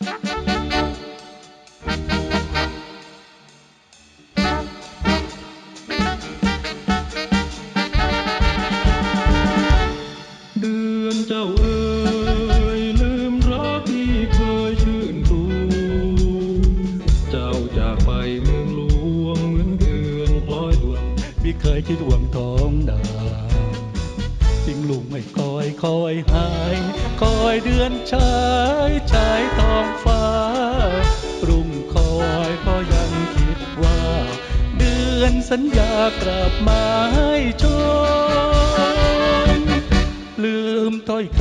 เดือนเจ้าเอ๋ยลืมรักที่เคยชื่นชูเจ้าจากไปเมืองหลวงเหมือนเดือนคล้อยดวงพี่เคยคิดหวงท้องดาวทิ้งลุงไม่คอยคอยหาย คอยเดือนชายชายทอง อนสัญญากลับมาให้ชมลืมถ้อยค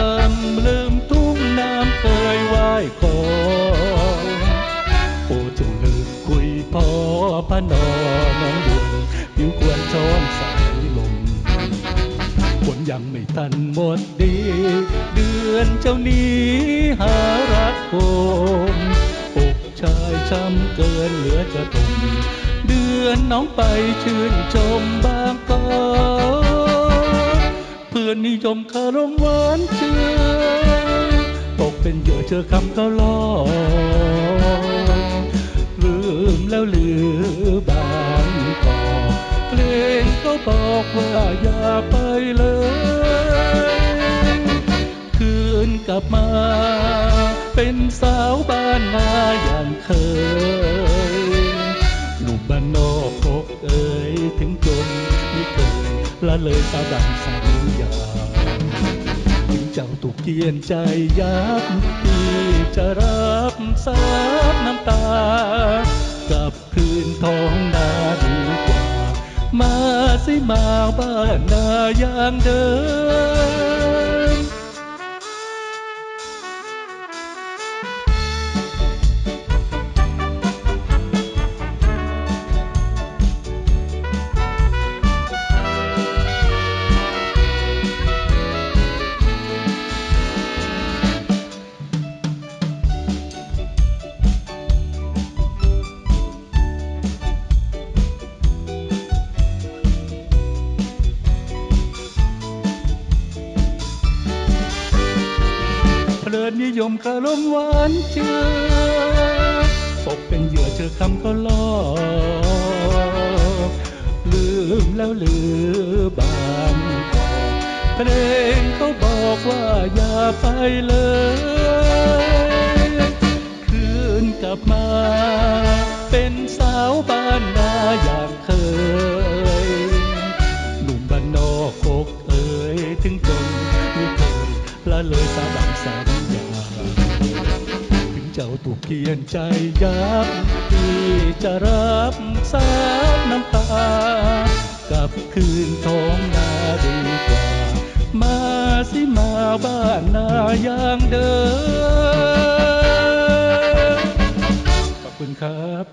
ำลืมทุ่งน้ำเคยไหว้ขอโอ้จงลืมคุยพอพะนอน้องบุญผิวควรช้อนสายลมฝนยังไม่ทันหมดดี เดือนเจ้านี้หารักโคมอกชายช้ำเกินเหลือจะทน เดือนน้องไปชื่นชมบางกอกเพื่อนนิยมคารมหวานเชื่อตกเป็นเหยื่อเจอคำเขาล้อลืมแล้วลือบางกอกเพลงเขาบอกว่าอย่าไปเลย คืนกลับมา เป็นสาวบ้านนาอย่างเคย เลยสาดังสัญญาถึงเจ้าถูกเกียนใจยับที่จะรับสาบน้ำตา กับคืนทองนาดีกว่า มาสิมาบ้านนาอย่างเดิม ลินนิยมคารมหวานเจือตกเป็นเหยื่อเจอคำก็ล้อลืมแล้วลือบางเพลงเขาบอกว่าอย่าไปเลย ละเลยสาบานสัญญาถึงเจ้าถูกเกียนใจยับที่จะรับสาบน้ำตากลับคืนท้องนาดีกว่า มาสิมาบ้านนาอย่างเดิมขอบคุณครับ